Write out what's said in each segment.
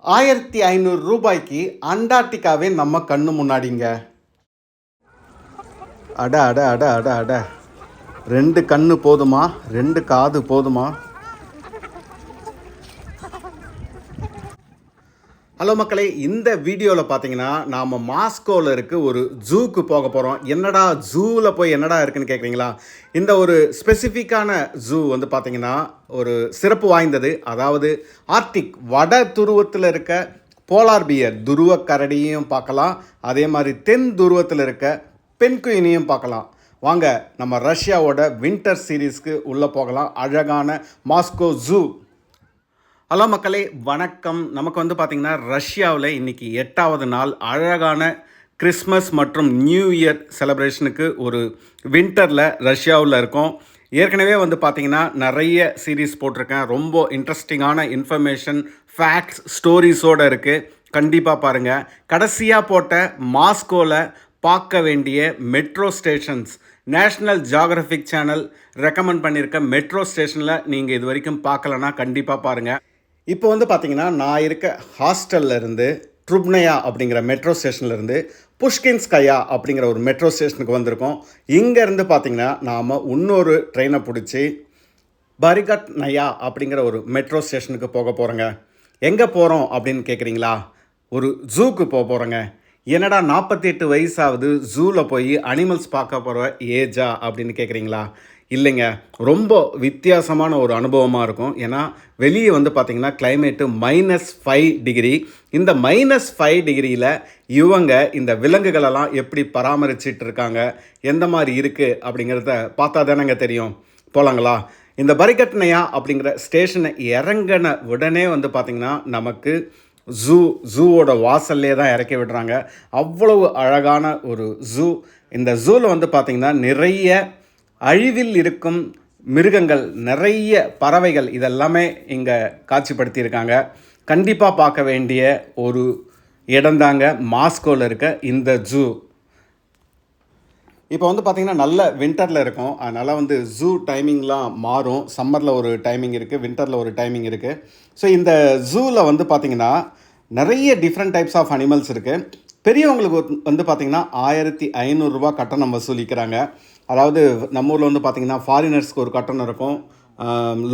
ஆயிரத்தி ஐநூறு ரூபாய்க்கு அண்டார்டிகாவே நம்ம கண்ணு முன்னாடிங்க. அட அட அட அட அட. ரெண்டு கண்ணு போதுமா? ரெண்டு காது போதுமா? ஹலோ மக்களே இந்த வீடியோவில் பார்த்தீங்கன்னா நாம் மாஸ்கோவில் இருக்க ஒரு ஜூக்கு போக போகிறோம் என்னடா ஜூவில் போய் என்னடா இருக்குன்னு கேட்குறீங்களா இந்த ஒரு ஸ்பெசிஃபிக்கான ஜூ வந்து பார்த்தீங்கன்னா ஒரு சிறப்பு வாய்ந்தது. அதாவது ஆர்டிக் வட துருவத்தில் இருக்க போலார் பியர் துருவ கரடியையும் பார்க்கலாம். அதே மாதிரி தென் துருவத்தில் இருக்க பென்குயினையும் பார்க்கலாம். வாங்க நம்ம ரஷ்யாவோட வின்டர் சீரீஸ்க்கு உள்ளே போகலாம். அழகான மாஸ்கோ ஜூ. ஹலோ மக்களே வணக்கம். நமக்கு வந்து பார்த்திங்கன்னா ரஷ்யாவில் இன்றைக்கி எட்டாவது நாள் அழகான கிறிஸ்மஸ் மற்றும் நியூ இயர் செலப்ரேஷனுக்கு ஒரு வின்டரில் ரஷ்யாவில் இருக்கோம். ஏற்கனவே வந்து பார்த்திங்கன்னா நிறைய சீரீஸ் போட்டிருக்கேன். ரொம்ப இன்ட்ரெஸ்டிங்கான இன்ஃபர்மேஷன் ஃபேக்ட்ஸ் ஸ்டோரிஸோடு இருக்குது கண்டிப்பாக பாருங்கள் கடைசியாக போட்ட மாஸ்கோவில் பார்க்க வேண்டிய metro stations National Geographic channel recommend பண்ணியிருக்க மெட்ரோ ஸ்டேஷனில் நீங்கள் இது வரைக்கும் பார்க்கலன்னா கண்டிப்பாக பாருங்கள் இப்போ வந்து பார்த்தீங்கன்னா நான் இருக்க ஹாஸ்டல்ல இருந்து ட்ருப்னயா அப்படிங்கிற மெட்ரோ ஸ்டேஷன்லேருந்து புஷ்கின்ஸ்கயா அப்படிங்கிற ஒரு மெட்ரோ ஸ்டேஷனுக்கு வந்திருக்கோம். இங்கேருந்து பார்த்தீங்கன்னா நாம் இன்னொரு ட்ரெயினை பிடிச்சி பரிகட் நயா அப்படிங்கிற ஒரு மெட்ரோ ஸ்டேஷனுக்கு போக போகிறோங்க எங்கே போகிறோம் அப்படின்னு கேட்குறீங்களா ஒரு ஜூக்கு போக போகிறோங்க என்னடா நாற்பத்தி எட்டு வயசாவது ஜூவில் போய் அனிமல்ஸ் பார்க்க போகிற ஏஜா அப்படின்னு கேட்குறீங்களா இல்லைங்க. ரொம்ப வித்தியாசமான ஒரு அனுபவமாக இருக்கும். ஏன்னா வெளியே வந்து பார்த்திங்கன்னா கிளைமேட்டு மைனஸ் ஃபைவ் டிகிரி இந்த மைனஸ் ஃபைவ் டிகிரியில் இவங்க இந்த விலங்குகளெல்லாம் எப்படி பராமரிச்சிட்டு இருக்காங்க எந்த மாதிரி இருக்குது அப்படிங்கிறத பார்த்தா தானேங்க தெரியும். போகலாங்களா இந்த பரிகட்னையா அப்படிங்கிற ஸ்டேஷனை இறங்கின உடனே வந்து பார்த்திங்கன்னா நமக்கு ஜூ ஜூவோட வாசல்லே தான் இறக்கி விடுறாங்க. அவ்வளவு அழகான ஒரு ஜூ இந்த ஜூவில் வந்து பார்த்திங்கன்னா நிறைய அழிவில் இருக்கும் மிருகங்கள் நிறைய பறவைகள் இதெல்லாமே இங்கே காட்சிப்படுத்தியிருக்காங்க. கண்டிப்பாக பார்க்க வேண்டிய ஒரு இடம்தாங்க மாஸ்கோவில் இருக்க இந்த ஜூ. இப்போ வந்து பார்த்திங்கன்னா நல்ல வின்டரில் இருக்கும். அதனால் வந்து ஜூ டைமிங்லாம் மாறும். சம்மரில் ஒரு டைமிங் இருக்குது வின்டரில் ஒரு டைமிங் இருக்குது ஸோ இந்த ஜூவில் வந்து பார்த்திங்கன்னா நிறைய டிஃப்ரெண்ட் டைப்ஸ் ஆஃப் அனிமல்ஸ் இருக்குது பெரியவங்களுக்கு வந்து- வந்து பார்த்திங்கன்னா ஆயிரத்தி ஐநூறுரூவா கட்டணம் வசூலிக்கிறாங்க. அதாவது நம்ம ஊரில் வந்து பார்த்திங்கன்னா ஃபாரினர்ஸ்க்கு ஒரு கட்டணம் இருக்கும்.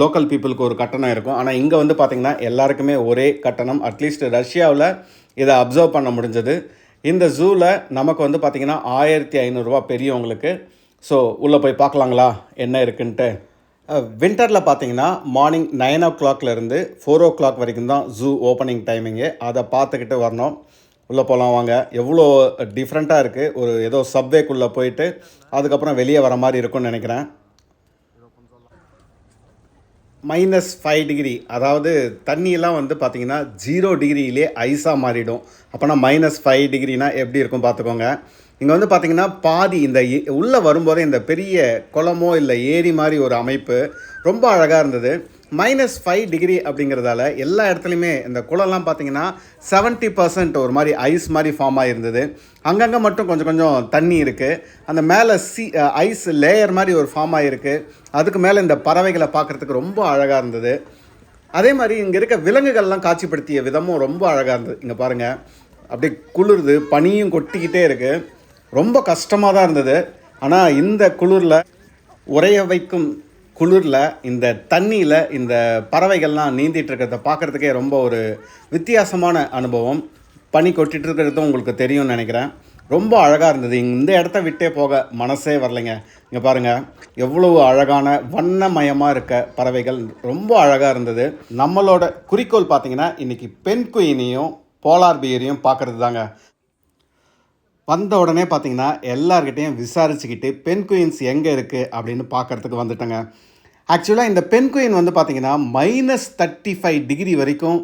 லோக்கல் பீப்புளுக்கு ஒரு கட்டணம் இருக்கும். ஆனால் இங்கே வந்து பார்த்திங்கன்னா எல்லாருக்குமே ஒரே கட்டணம். அட்லீஸ்ட் ரஷ்யாவில் இதை அப்சர்வ் பண்ண முடிஞ்சது. இந்த ஜூவில் நமக்கு வந்து பார்த்திங்கன்னா ஆயிரத்தி ஐநூறுரூவா பெரியவங்களுக்கு. ஸோ உள்ளே போய் பார்க்கலாங்களா? என்ன இருக்குன்ட்டு. வின்டரில் பார்த்தீங்கன்னா மார்னிங் நைன் ஓ கிளாக்லேருந்து ஃபோர் ஓ கிளாக் வரைக்கும் தான் ஜூ ஓப்பனிங் டைமிங்கு அதை பார்த்துக்கிட்டு வரணும். உள்ளே போகலாம் வாங்க. எவ்வளோ டிஃப்ரெண்ட்டாக இருக்குது ஒரு ஏதோ சப்வேக்குள்ளே போயிட்டு அதுக்கப்புறம் வெளியே வர மாதிரி இருக்கும்னு நினைக்கிறேன். மைனஸ் ஃபைவ் டிகிரி அதாவது தண்ணியெல்லாம் வந்து பார்த்திங்கன்னா ஜீரோ டிகிரியிலே ஐஸாக மாறிடும். அப்போனா மைனஸ் ஃபைவ் டிகிரினா எப்படி இருக்கும் பார்த்துக்கோங்க இங்கே வந்து பார்த்திங்கன்னா பாதி இந்த உள்ளே வரும்போதே இந்த பெரிய குளமோ இல்லை ஏரி மாதிரி ஒரு அமைப்பு ரொம்ப அழகாக இருந்தது. மைனஸ் ஃபைவ் டிகிரி அப்படிங்கிறதால எல்லா இடத்துலையுமே இந்த குளம்லாம் பார்த்தீங்கன்னா செவன்ட்டி பர்சன்ட் ஒரு மாதிரி ஐஸ் மாதிரி ஃபார்ம் ஆகிருந்தது அங்கங்கே மட்டும் கொஞ்சம் கொஞ்சம் தண்ணி இருக்குது அந்த மேலே சி ஐஸ் லேயர் மாதிரி ஒரு ஃபார்ம் ஆகிருக்கு அதுக்கு மேலே இந்த பறவைகளை பார்க்குறதுக்கு ரொம்ப அழகாக இருந்தது. அதே மாதிரி இங்கே இருக்க விலங்குகள்லாம் காட்சிப்படுத்திய விதமும் ரொம்ப அழகாக இருந்தது. இங்கே பாருங்கள் அப்படியே குளிருது பனியும் கொட்டிக்கிட்டே இருக்குது ரொம்ப கஷ்டமாக தான் இருந்தது. ஆனால் இந்த குளிரில் உறைய வைக்கும் குளிரில் இந்த தண்ணியில் இந்த பறவைகள்லாம் நீந்திட்டு இருக்கிறத பார்க்குறதுக்கே ரொம்ப ஒரு வித்தியாசமான அனுபவம். பனி கொட்டிகிட்டு இருக்கிறதும் உங்களுக்கு தெரியும்னு நினைக்கிறேன். ரொம்ப அழகாக இருந்தது. இந்த இடத்த விட்டே போக மனசே வரலைங்க. இங்கே பாருங்கள் எவ்வளவு அழகான வண்ணமயமாக இருக்க பறவைகள். ரொம்ப அழகாக இருந்தது. நம்மளோட குறிக்கோள் பார்த்தீங்கன்னா இன்றைக்கி பெண் குயினையும் போலார் பியரையும் பார்க்குறது தாங்க வந்த உடனே பார்த்தீங்கன்னா எல்லார்கிட்டையும் விசாரிச்சுக்கிட்டு பென் குயின்ஸ் எங்கே இருக்குது அப்படின்னு பார்க்கறதுக்கு வந்துட்டேங்க. ஆக்சுவலாக இந்த பென் குயின் வந்து பார்த்தீங்கன்னா மைனஸ் தேர்ட்டி ஃபைவ் டிகிரி வரைக்கும்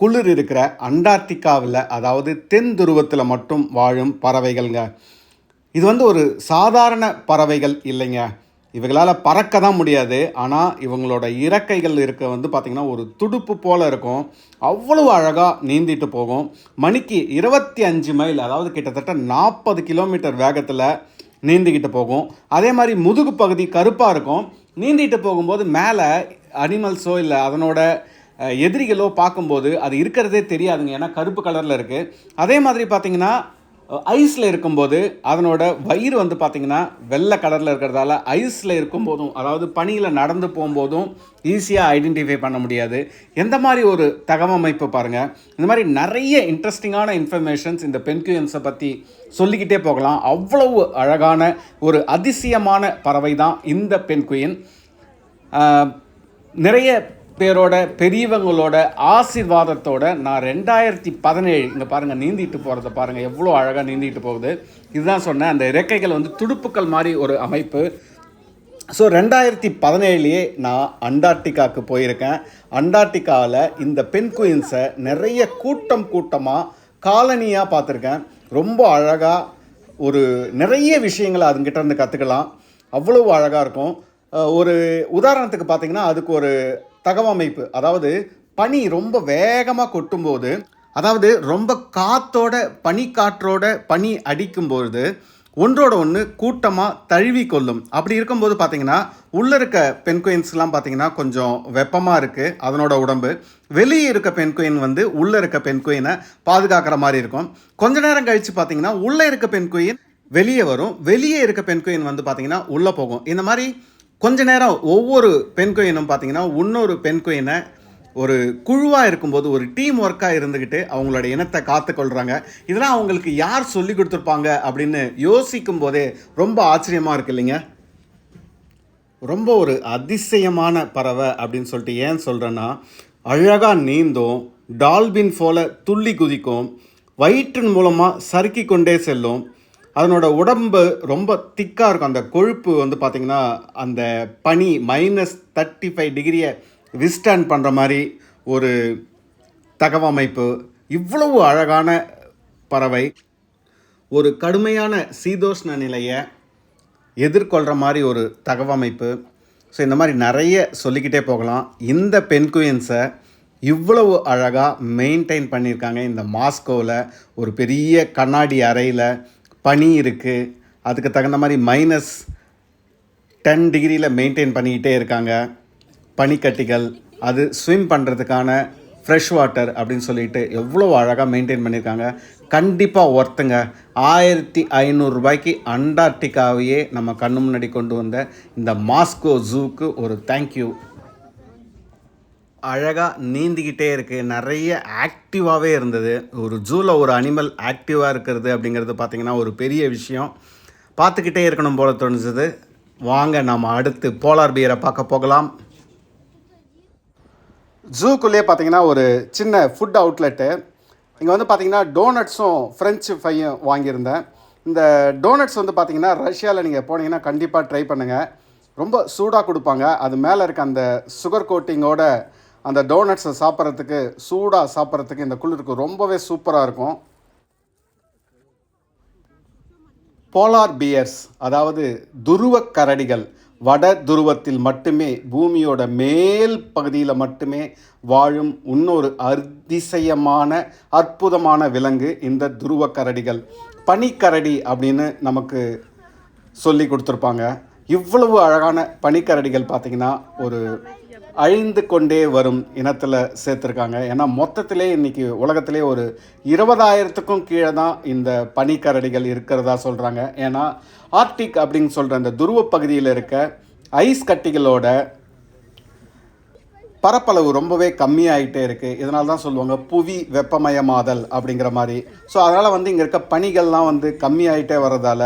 குளிர் இருக்கிற அண்டார்டிகாவில் அதாவது தென் துருவத்தில் மட்டும் வாழும் பறவைகள்ங்க. இது வந்து ஒரு சாதாரண பறவைகள் இல்லைங்க. இவங்களால் பறக்க தான் முடியாது. ஆனால் இவங்களோட இறக்கைகள் இருக்க வந்து பார்த்திங்கன்னா ஒரு துடுப்பு போல் இருக்கும். அவ்வளவு அழகாக நீந்திட்டு போகும். மணிக்கு இருபத்தி அஞ்சு மைல் அதாவது கிட்டத்தட்ட நாற்பது கிலோமீட்டர் வேகத்தில் நீந்திக்கிட்டு போகும். அதே மாதிரி முதுகு பகுதி கருப்பாக இருக்கும். நீந்திட்டு போகும்போது மேலே அனிமல்ஸோ இல்லை அதனோட எதிரிகளோ பார்க்கும்போது அது இருக்கிறதே தெரியாதுங்க. ஏன்னா கருப்பு கலரில் இருக்குது அதே மாதிரி பார்த்தீங்கன்னா ஐஸில் இருக்கும்போது அதனோட வயிறு வந்து பார்த்திங்கன்னா வெள்ளை கலரில் இருக்கிறதால ஐஸில் இருக்கும்போதும் அதாவது பனியில் நடந்து போகும்போதும் ஈஸியாக ஐடென்டிஃபை பண்ண முடியாது. எந்த மாதிரி ஒரு தகவமைப்பு பாருங்கள் இந்த மாதிரி நிறைய இன்ட்ரெஸ்டிங்கான இன்ஃபர்மேஷன்ஸ் இந்த பென்குயன்ஸை பற்றி சொல்லிக்கிட்டே போகலாம். அவ்வளவு அழகான ஒரு அதிசயமான பறவை தான் இந்த பென்குயின் நிறைய பேரோட பெரியவங்களோட ஆசிர்வாதத்தோட நான் ரெண்டாயிரத்தி பதினேழு இங்கே பாருங்கள் நீந்திட்டு போகிறத பாருங்கள் எவ்வளோ அழகாக நீந்திட்டு போகுது. இதுதான் சொன்னேன் அந்த இறக்கைகள் வந்து துடுப்புக்கள் மாதிரி ஒரு அமைப்பு. ஸோ ரெண்டாயிரத்தி பதினேழுலேயே நான் அண்டார்டிகாவுக்கு போயிருக்கேன். அண்டார்டிகாவில் இந்த பென்குயின்ஸை நிறைய கூட்டம் கூட்டமாக காலனியாக பார்த்துருக்கேன். ரொம்ப அழகாக ஒரு நிறைய விஷயங்களை அதுங்கிட்ட இருந்து கற்றுக்கலாம் அவ்வளவு அழகாக இருக்கும். ஒரு உதாரணத்துக்கு பார்த்தீங்கன்னா அதுக்கு ஒரு தகவமைப்பு அதாவது பனி ரொம்ப வேகமாக கொட்டும்போது அதாவது ரொம்ப காத்தோட பனிக்காற்றோட பனி அடிக்கும்போது ஒன்றோட ஒன்று கூட்டமாக தழுவி கொள்ளும். அப்படி இருக்கும்போது பார்த்தீங்கன்னா உள்ளே இருக்க பென்குயின்ஸ்லாம் பார்த்தீங்கன்னா கொஞ்சம் வெப்பமாக இருக்குது அதனோட உடம்பு. வெளியே இருக்க பென்குயின் வந்து உள்ளே இருக்க பென்குயினை பாதுகாக்கிற மாதிரி இருக்கும். கொஞ்ச நேரம் கழித்து பார்த்தீங்கன்னா உள்ளே இருக்க பென்குயின் வெளியே வரும். வெளியே இருக்க பென்குயின் வந்து பார்த்தீங்கன்னா உள்ளே போகும். இந்த மாதிரி கொஞ்ச நேரம் ஒவ்வொரு பெண் பென்குயினும் பார்த்தீங்கன்னா இன்னொரு பெண் பென்குயினை ஒரு குழுவாக இருக்கும்போது ஒரு டீம் ஒர்க்காக இருந்துக்கிட்டு அவங்களோட இனத்தை காத்துக்கொள்கிறாங்க இதெல்லாம் அவங்களுக்கு யார் சொல்லி கொடுத்துருப்பாங்க அப்படின்னு யோசிக்கும் போதே ரொம்ப ஆச்சரியமாக இருக்கு இல்லைங்க? ரொம்ப ஒரு அதிசயமான பறவை அப்படின்னு சொல்லிட்டு ஏன் சொல்கிறேன்னா அழகாக நீந்தும் டால்பின் போல துள்ளி குதிக்கும் வயிற்றின் மூலமாக சறுக்கி கொண்டே செல்லும் அதனோட உடம்பு ரொம்ப திக்காக இருக்கும். அந்த கொழுப்பு வந்து பார்த்திங்கன்னா அந்த பனி மைனஸ் தேர்ட்டி ஃபைவ் டிகிரியை விஸ்டாண்ட் பண்ணுற மாதிரி ஒரு தகவமைப்பு. இவ்வளவு அழகான பறவை ஒரு கடுமையான சீதோஷ்ண நிலையை எதிர்கொள்கிற மாதிரி ஒரு தகவமைப்பு. ஸோ இந்த மாதிரி நிறைய சொல்லிக்கிட்டே போகலாம். இந்த பென்குயின்ஸை இவ்வளவு அழகாக மெயின்டைன் பண்ணியிருக்காங்க. இந்த மாஸ்கோவில் ஒரு பெரிய கண்ணாடி அறையில் பனி இருக்குது அதுக்கு தகுந்த மாதிரி மைனஸ் டென் டிகிரியில் மெயின்டைன் பண்ணிக்கிட்டே இருக்காங்க. பனிக்கட்டிகள் அது ஸ்விம் பண்ணுறதுக்கான ஃப்ரெஷ் வாட்டர் அப்படின்னு சொல்லிட்டு எவ்வளோ அழகாக மெயின்டைன் பண்ணியிருக்காங்க கண்டிப்பாக ஒர்த்துங்க ஆயிரத்தி ஐநூறுரூபாய்க்கு அண்டார்டிகாவையே நம்ம கண்ணு முன்னாடி கொண்டு வந்த இந்த மாஸ்கோ ஜூக்கு ஒரு தேங்க்யூ அழகாக நீந்திக்கிட்டே இருக்குது நிறைய ஆக்டிவாகவே இருந்தது. ஒரு ஜூவில் ஒரு அனிமல் ஆக்டிவாக இருக்கிறது அப்படிங்கிறது பார்த்திங்கன்னா ஒரு பெரிய விஷயம். பார்த்துக்கிட்டே இருக்கணும் போல தோணுச்சது. வாங்க நம்ம அடுத்து போலார் பியரை பார்க்க போகலாம். ஜூக்குள்ளேயே பார்த்தீங்கன்னா ஒரு சின்ன ஃபுட் அவுட்லெட்டு இங்கே வந்து பார்த்தீங்கன்னா டோனட்ஸும் ஃப்ரெஞ்சு ஃபையும் வாங்கியிருந்தேன். இந்த டோனட்ஸ் வந்து பார்த்தீங்கன்னா ரஷ்யாவில் நீங்கள் போனீங்கன்னா கண்டிப்பாக ட்ரை பண்ணுங்கள் ரொம்ப சூடாக கொடுப்பாங்க. அது மேலே இருக்க அந்த சுகர் கோட்டிங்கோட அந்த டோனட்ஸை சாப்பிட்றதுக்கு சூடாக சாப்பிட்றதுக்கு இந்த குளிருக்கு ரொம்பவே சூப்பராக இருக்கும். போலார் பியர்ஸ் அதாவது துருவ கரடிகள் வட துருவத்தில் மட்டுமே பூமியோட மேல் பகுதியில் மட்டுமே வாழும் இன்னொரு அதிசயமான அற்புதமான விலங்கு இந்த துருவ கரடிகள். பனிக்கரடி அப்படின்னு நமக்கு சொல்லி கொடுத்துருப்பாங்க. இவ்வளவு அழகான பனிக்கரடிகள் பார்த்திங்கன்னா ஒரு அழிந்து கொண்டே வரும் இனத்தில் சேர்த்துருக்காங்க. ஏன்னா மொத்தத்திலே இன்றைக்கி உலகத்திலே ஒரு இருபதாயிரத்துக்கும் கீழே தான் இந்த பனிக்கரடிகள் இருக்கிறதா சொல்கிறாங்க ஏன்னா ஆர்டிக் அப்படின்னு சொல்கிற அந்த துருவ பகுதியில் இருக்க ஐஸ் கட்டிகளோட பரப்பளவு ரொம்பவே கம்மியாயிட்டே இருக்குது இதனால தான் சொல்லுவாங்க புவி வெப்பமயமாதல் அப்படிங்கிற மாதிரி. ஸோ அதனால் வந்து இங்கே இருக்க பனிகள்லாம் வந்து கம்மியாயிட்டே வர்றதால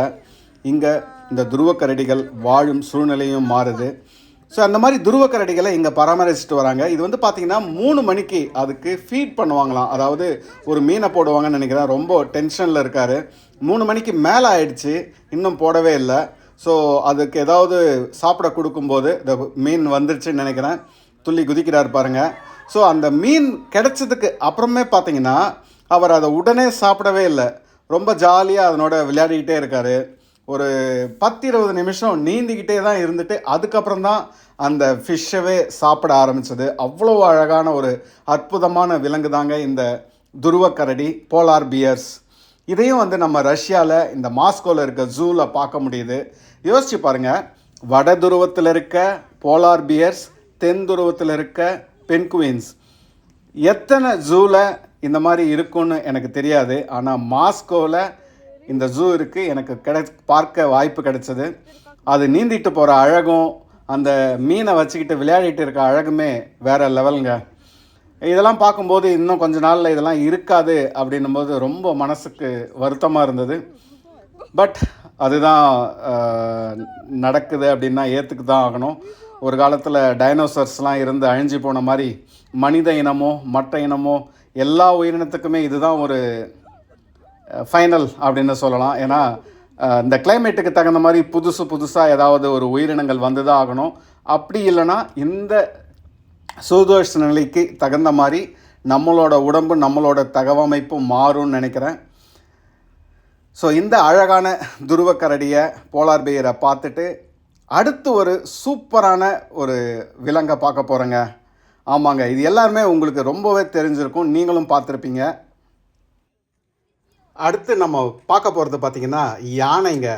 இங்கே இந்த துருவக்கரடிகள் வாழும் சூழ்நிலையும் மாறுது. ஸோ அந்த மாதிரி துருவக்கரடிகளை இங்கே பராமரிச்சுட்டு வராங்க. இது வந்து பார்த்திங்கன்னா மூணு மணிக்கு அதுக்கு ஃபீட் பண்ணுவாங்களாம். அதாவது ஒரு மீனை போடுவாங்கன்னு நினைக்கிறேன். ரொம்ப டென்ஷனில் இருக்கார். மூணு மணிக்கு மேலே ஆயிடுச்சு. இன்னும் போடவே இல்லை. ஸோ அதுக்கு ஏதாவது சாப்பிட கொடுக்கும்போது இந்த மீன் வந்துருச்சுன்னு நினைக்கிறேன். துள்ளி குதிக்கிறார் பாருங்கள் ஸோ அந்த மீன் கிடைச்சதுக்கு அப்புறமே பார்த்தீங்கன்னா அவர் அதை உடனே சாப்பிடவே இல்லை. ரொம்ப ஜாலியாக அதனோட விளையாடிக்கிட்டே இருக்கார். ஒரு பத்து இருபது நிமிஷம் நீந்திக்கிட்டே தான் இருந்துட்டு அதுக்கப்புறம் தான் அந்த ஃபிஷ்ஷவே சாப்பிட ஆரம்பித்தது அவ்வளோ அழகான ஒரு அற்புதமான விலங்கு தாங்க இந்த துருவக்கரடி போலார் பியர்ஸ். இதையும் வந்து நம்ம ரஷ்யாவில் இந்த மாஸ்கோவில் இருக்க ஜூவில் பார்க்க முடியுது. யோசிச்சு பாருங்கள் வட துருவத்தில் இருக்க போலார் பியர்ஸ் தென் துருவத்தில் இருக்க பென்குயின்ஸ் எத்தனை ஜூவில் இந்த மாதிரி இருக்கும்னு எனக்கு தெரியாது. ஆனால் மாஸ்கோவில் இந்த ஜூ இருக்குது எனக்கு கிடை பார்க்க வாய்ப்பு கிடைச்சது. அது நீந்திட்டு போகிற அழகும் அந்த மீனை வச்சுக்கிட்டு விளையாடிட்டு இருக்க அழகுமே வேறு லெவலுங்க. இதெல்லாம் பார்க்கும்போது இன்னும் கொஞ்ச நாளில் இதெல்லாம் இருக்காது அப்படின்னும் போது ரொம்ப மனசுக்கு வருத்தமாக இருந்தது. பட் அதுதான் நடக்குது அப்படின்னா ஏற்றுக்கு தான் ஆகணும். ஒரு காலத்தில் டைனோசர்ஸ்லாம் இருந்து அழிஞ்சு போன மாதிரி மனித இனமோ மற்ற இனமோ எல்லா உயிரினத்துக்குமே இதுதான் ஒரு ஃபைனல் அப்படின்னு சொல்லலாம். ஏன்னா இந்த கிளைமேட்டுக்கு தகுந்த மாதிரி புதுசு புதுசாக ஏதாவது ஒரு உயிரினங்கள் வந்து தான் ஆகணும். அப்படி இல்லைன்னா இந்த சூதோஷ நிலைக்கு தகுந்த மாதிரி நம்மளோட உடம்பு நம்மளோட தகவமைப்பும் மாறும்னு நினைக்கிறேன். ஸோ இந்த அழகான துருவக்கரடியை போலார் பேயரை பார்த்துட்டு அடுத்து ஒரு சூப்பரான ஒரு விலங்கை பார்க்க போகிறேங்க ஆமாங்க இது எல்லாருமே உங்களுக்கு ரொம்பவே தெரிஞ்சிருக்கும். நீங்களும் பார்த்துருப்பீங்க. அடுத்து நம்ம பார்க்க போகிறது பார்த்திங்கன்னா யானைங்க.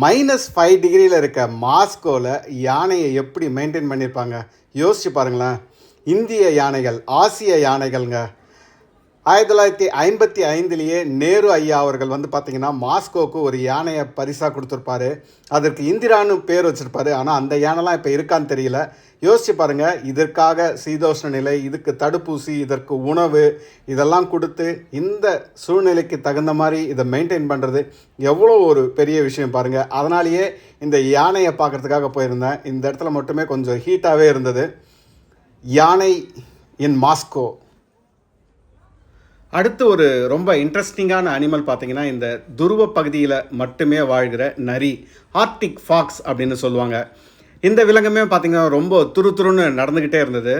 மைனஸ் ஃபைவ் டிகிரியில் இருக்க மாஸ்கோவில் யானையை எப்படி மெயின்டைன் பண்ணியிருப்பாங்க? யோசிச்சு பாருங்களேன். இந்திய யானைகள் ஆசிய யானைகள்ங்க. ஆயிரத்தி தொள்ளாயிரத்தி ஐம்பத்தி ஐந்துலேயே நேரு ஐயா அவர்கள் வந்து பார்த்தீங்கன்னா மாஸ்கோவுக்கு ஒரு யானையை பரிசாக கொடுத்துருப்பாரு. அதற்கு இந்திரான்னு பேர் வச்சுருப்பாரு. ஆனால் அந்த யானைலாம் இப்போ இருக்கான்னு தெரியல. யோசிச்சு பாருங்கள் இதற்காக சீதோஷ்ண நிலை இதுக்கு தடுப்பூசி இதற்கு உணவு இதெல்லாம் கொடுத்து இந்த சூழ்நிலைக்கு தகுந்த மாதிரி இதை மெயின்டைன் பண்ணுறது எவ்வளோ ஒரு பெரிய விஷயம் பாருங்கள் அதனாலேயே இந்த யானையை பார்க்குறதுக்காக போயிருந்தேன். இந்த இடத்துல மட்டுமே கொஞ்சம் ஹீட்டாகவே இருந்தது. யானை இன் மாஸ்கோ அடுத்து ஒரு ரொம்ப இன்ட்ரெஸ்டிங்கான அனிமல் பார்த்தீங்கன்னா இந்த துருவ பகுதியில் மட்டுமே வாழ்கிற நரி ஆர்டிக் ஃபாக்ஸ் அப்படின்னு சொல்லுவாங்க. இந்த விலங்குமே பார்த்தீங்கன்னா ரொம்ப துரு துருன்னு நடந்துக்கிட்டே இருந்தது.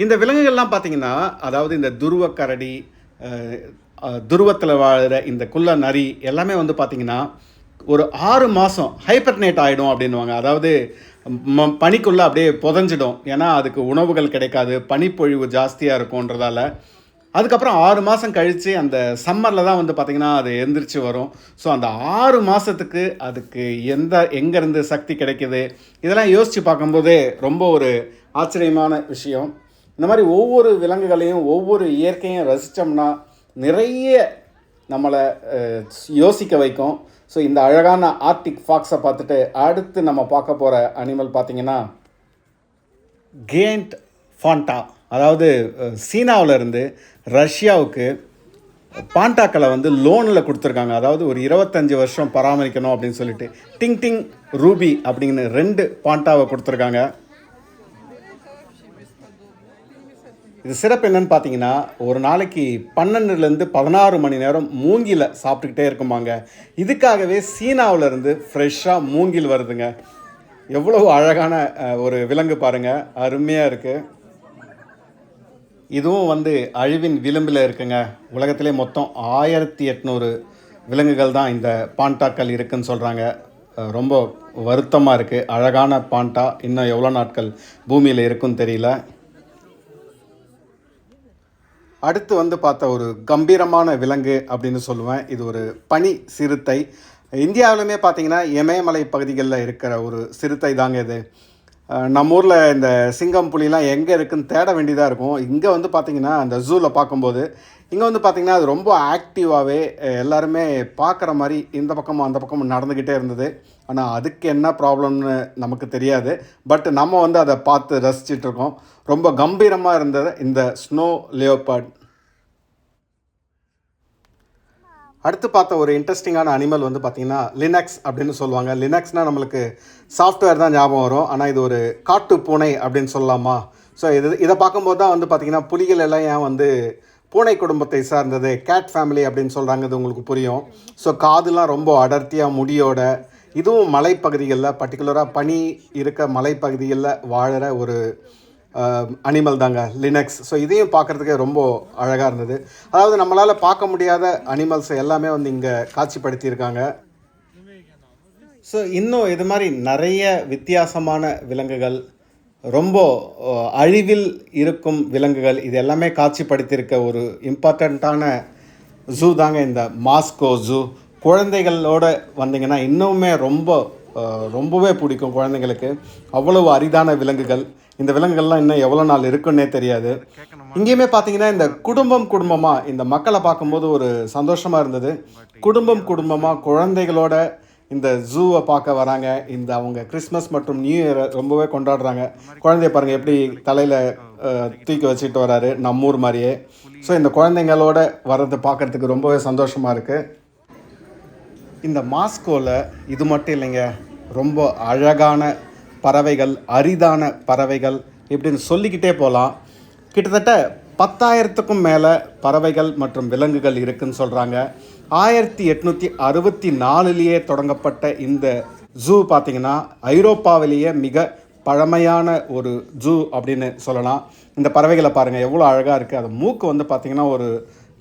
இந்த விலங்குகள்லாம் பார்த்தீங்கன்னா அதாவது இந்த துருவ கரடி துருவத்தில் வாழ்கிற இந்த குள்ள நரி எல்லாமே வந்து பார்த்திங்கன்னா ஒரு ஆறு மாதம் ஹைப்பர்னேட் ஆகிடும் அப்படின்வாங்க அதாவது ம பனிக்குள்ளே அப்படியே புதஞ்சிடும். ஏன்னா அதுக்கு உணவுகள் கிடைக்காது பனிப்பொழிவு ஜாஸ்தியாக இருக்கும்ன்றதால அதுக்கப்புறம் ஆறு மாதம் கழித்து அந்த சம்மரில் தான் வந்து பார்த்திங்கன்னா அது எந்திரிச்சு வரும். ஸோ அந்த ஆறு மாதத்துக்கு அதுக்கு எந்த எங்கேருந்து சக்தி கிடைக்கிது? இதெல்லாம் யோசித்து பார்க்கும்போதே ரொம்ப ஒரு ஆச்சரியமான விஷயம். இந்த மாதிரி ஒவ்வொரு விலங்குகளையும் ஒவ்வொரு இயற்கையும் ரசித்தோம்னா நிறைய நம்மளை யோசிக்க வைக்கும். ஸோ இந்த அழகான ஆர்டிக் ஃபாக்ஸை பார்த்துட்டு அடுத்து நம்ம பார்க்க போகிற அனிமல் பார்த்திங்கன்னா கேண்ட் ஃபாண்டா அதாவது சீனாவிலேருந்து இருந்து ரஷ்யாவுக்கு பாண்டாக்களை வந்து லோனில் கொடுத்துருக்காங்க. அதாவது ஒரு இருபத்தஞ்சி வருஷம் பராமரிக்கணும் அப்படின்னு சொல்லிட்டு. டிங் டிங் ரூபி அப்படிங்கிற ரெண்டு பாண்டாவை கொடுத்துருக்காங்க. இது சிறப்பு என்னன்னு பார்த்தீங்கன்னா ஒரு நாளைக்கு பன்னெண்டுலேருந்து பதினாறு மணி நேரம் மூங்கில் சாப்பிட்டுக்கிட்டே இருக்குமாங்க. இதுக்காகவே சீனாவிலேருந்து ஃப்ரெஷ்ஷாக மூங்கில் வருதுங்க. எவ்வளவு அழகான ஒரு விலங்கு பாருங்கள் அருமையாக இருக்குது இதுவும் வந்து அழிவின் விளிம்பில் இருக்குங்க. உலகத்திலே மொத்தம் ஆயிரத்தி எட்நூறு விலங்குகள் தான் இந்த பாண்டாக்கள் இருக்குதுன்னு சொல்கிறாங்க ரொம்ப வருத்தமாக இருக்குது அழகான பாண்டா இன்னும் எவ்வளோ நாட்கள் பூமியில் இருக்குன்னு தெரியல. அடுத்து வந்து பார்த்த ஒரு கம்பீரமான விலங்கு அப்படின்னு சொல்லுவேன். இது ஒரு பனி சிறுத்தை. இந்தியாவிலுமே பார்த்தீங்கன்னா இமயமலை பகுதிகளில் இருக்கிற ஒரு சிறுத்தை தாங்க இது. நம்ம ஊரில் இந்த சிங்கம் புலிலாம் எங்கே இருக்குன்னு தேட வேண்டியதாக இருக்கும். இங்கே வந்து பார்த்திங்கன்னா அந்த ஜூவில் பார்க்கும்போது இங்கே வந்து பார்த்திங்கன்னா அது ரொம்ப ஆக்டிவாகவே எல்லாருமே பார்க்குற மாதிரி இந்த பக்கமும் அந்த பக்கமும் நடந்துக்கிட்டே இருந்தது. ஆனால் அதுக்கு என்ன ப்ராப்ளம்னு நமக்கு தெரியாது. பட் நம்ம வந்து அதை பார்த்து ரசிச்சிட்ருக்கோம் ரொம்ப கம்பீரமாக இருந்தது இந்த ஸ்னோ லியோபார்ட் அடுத்து பார்த்த ஒரு இன்ட்ரெஸ்டிங்கான அனிமல் வந்து பார்த்தீங்கன்னா லினக்ஸ் அப்படின்னு சொல்லுவாங்க. லினக்ஸ்னால் நம்மளுக்கு சாஃப்ட்வேர் தான் ஞாபகம் வரும். ஆனால் இது ஒரு காட்டு பூனை அப்படின்னு சொல்லலாமா? ஸோ இது இதை பார்க்கும்போது தான் வந்து பார்த்திங்கன்னா புலிகள் எல்லாம் ஏன் வந்து பூனை குடும்பத்தை சார்ந்தது கேட் ஃபேமிலி அப்படின்னு சொல்கிறாங்க இது உங்களுக்கு புரியும். ஸோ காதுலாம் ரொம்ப அடர்த்தியாக முடியோட இதுவும் மலைப்பகுதிகளில் பர்டிகுலராக பனி இருக்க மலைப்பகுதிகளில் வாழுற ஒரு அனிமல் தாங்க லினக்ஸ் ஸோ இதையும் பார்க்குறதுக்கே ரொம்ப அழகாக இருந்தது. அதாவது நம்மளால் பார்க்க முடியாத அனிமல்ஸ் எல்லாமே வந்து இங்கே காட்சிப்படுத்தியிருக்காங்க. ஸோ இன்னும் இது மாதிரி நிறைய வித்தியாசமான விலங்குகள் ரொம்ப அழிவில் இருக்கும் விலங்குகள் இது எல்லாமே காட்சிப்படுத்தியிருக்க ஒரு இம்பார்ட்டண்ட்டான ஜூ தாங்க இந்த மாஸ்கோ ஜூ குழந்தைகளோட வந்தீங்கன்னா இன்னுமே ரொம்ப ரொம்பவே பிடிக்கும் குழந்தைங்களுக்கு. அவ்வளவு அரிதான விலங்குகள். இந்த விலங்குகள்லாம் இன்னும் எவ்வளோ நாள் இருக்குன்னே தெரியாது. இங்கேயுமே பார்த்தீங்கன்னா இந்த குடும்பம் குடும்பமாக இந்த மக்களை பார்க்கும்போது ஒரு சந்தோஷமாக இருந்தது. குடும்பம் குடும்பமாக குழந்தைகளோட இந்த ஜூவை பார்க்க வராங்க. இந்த அவங்க கிறிஸ்மஸ் மற்றும் நியூ இயரை ரொம்பவே கொண்டாடுறாங்க. குழந்தைய பாருங்கள் எப்படி தலையில் தூக்கி வச்சுட்டு வராரு நம்ம ஊர் மாதிரியே. ஸோ இந்த குழந்தைங்களோட வர்றது பார்க்கறதுக்கு ரொம்பவே சந்தோஷமாக இருக்குது இந்த மாஸ்கோவில் இது மட்டும் இல்லைங்க ரொம்ப அழகான பறவைகள் அரிதான பறவைகள் இப்படின்னு சொல்லிக்கிட்டே போகலாம் கிட்டத்தட்ட பத்தாயிரத்துக்கும் மேலே பறவைகள் மற்றும் விலங்குகள் இருக்குன்னு சொல்கிறாங்க ஆயிரத்தி எட்நூற்றி அறுபத்தி நாலுலேயே தொடங்கப்பட்ட இந்த ஜூ பார்த்திங்கன்னா ஐரோப்பாவிலேயே மிக பழமையான ஒரு ஜூ அப்படின்னு சொல்லலாம். இந்த பறவைகளை பாருங்கள் எவ்வளோ அழகாக இருக்குது அது மூக்கு வந்து பார்த்திங்கன்னா ஒரு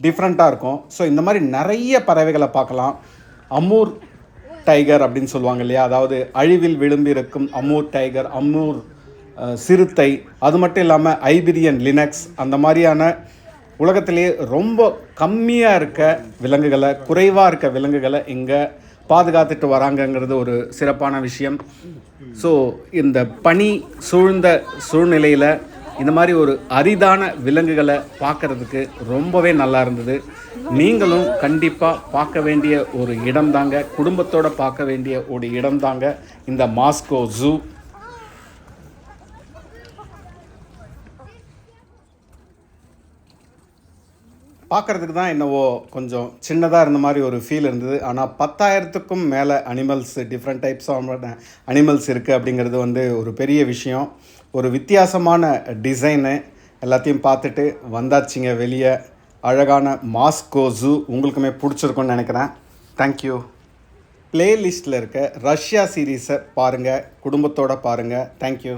டிஃப்ரெண்ட்டாக இருக்கும். ஸோ இந்த மாதிரி நிறைய பறவைகளை பார்க்கலாம். அமூர் டைகர் அப்படின்னு சொல்லுவாங்க இல்லையா? அதாவது அழிவில் விளிம்பிருக்கும் அமூர் டைகர் அமூர் சிறுத்தை அது மட்டும் இல்லாமல் ஐபிரியன் லினக்ஸ் அந்த மாதிரியான உலகத்திலே ரொம்ப கம்மியாக இருக்க விலங்குகளை குறைவாக இருக்க விலங்குகளை இங்கே பாதுகாத்துட்டு வராங்கங்கிறது ஒரு சிறப்பான விஷயம். ஸோ இந்த பனி சூழ்ந்த சூழ்நிலையில் இந்த மாதிரி ஒரு அரிதான விலங்குகளை பார்க்கறதுக்கு ரொம்பவே நல்லா இருந்தது. நீங்களும் கண்டிப்பாக பார்க்க வேண்டிய ஒரு இடம் தாங்க. குடும்பத்தோட பார்க்க வேண்டிய ஒரு இடம் தாங்க இந்த மாஸ்கோ ஜூ. பார்க்குறதுக்கு தான் என்னவோ கொஞ்சம் சின்னதாக இருந்த மாதிரி ஒரு ஃபீல் இருந்தது. ஆனால் பத்தாயிரத்துக்கும் மேலே animals different types of animals இருக்குது அப்படிங்கிறது வந்து ஒரு பெரிய விஷயம். ஒரு வித்தியாசமான டிசைனு எல்லாத்தையும் பார்த்துட்டு வந்தாச்சுங்க வெளியே. அழகான மாஸ்கோ ஜூ உங்களுக்குமே பிடிச்சிருக்கும்னு நினைக்கிறேன். தேங்க்யூ ப்ளேலிஸ்ட்டில் இருக்க ரஷ்யா சீரீஸை பாருங்கள் குடும்பத்தோடு பாருங்கள் தேங்க்யூ